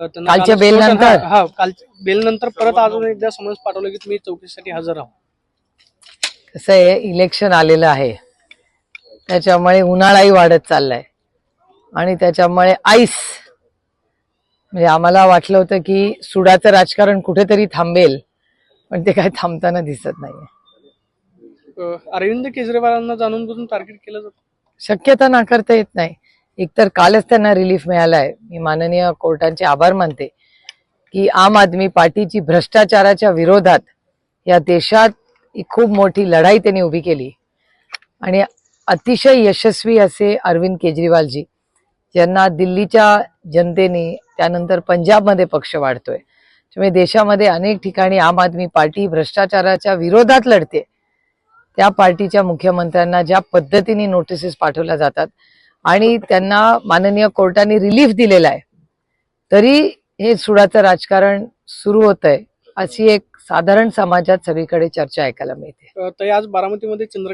त्यांना कालच्या काल- बेल नंतर? हा हा, काल बेल नंतर परत अजून एकदा समज पाठवलं की तुम्ही चौकशीसाठी हजर आहो. कसं आहे इलेक्शन आलेलं आहे. त्याच्यामुळे उन्हाळाही वाढत चाललाय. आणि त्याच्यामुळे आईस म्हणजे आम्हाला वाटलं होतं की सुडाचं राजकारण कुठेतरी थांबेल पण ते काय थांबताना दिसत नाही अ, अरविंद केजरीवालांना जाणून बुजून टार्गेट केलं जातं. शक्यता नाकारता येत नाही. एकतर कालच त्यांना रिलीफ मिळालाय. मी माननीय कोर्टांचे आभार मानते की आम आदमी पार्टीची भ्रष्टाचाराच्या विरोधात या देशात एक खूप मोठी लढाई त्यांनी उभी केली. आणि अतिशय यशस्वी असे अरविंद केजरीवालजी ज्यांना दिल्लीच्या जनतेने त्यानंतर पंजाबमध्ये पक्ष वाढतोय. त्यामुळे देशामध्ये अनेक ठिकाणी आम आदमी पार्टी भ्रष्टाचाराच्या विरोधात लढते. त्या पार्टीच्या मुख्यमंत्र्यांना ज्या पद्धतीने नोटिसेस पाठवल्या जातात आणि त्यांना माननीय कोर्टाने रिलीफ दिलेला आहे. तरी हे सुडाचं राजकारण सुरू होत आहे अशी एक साधारण समाजात सगळीकडे चर्चा ऐकायला मिळते. आज बारामतीमध्ये चंद्रकांत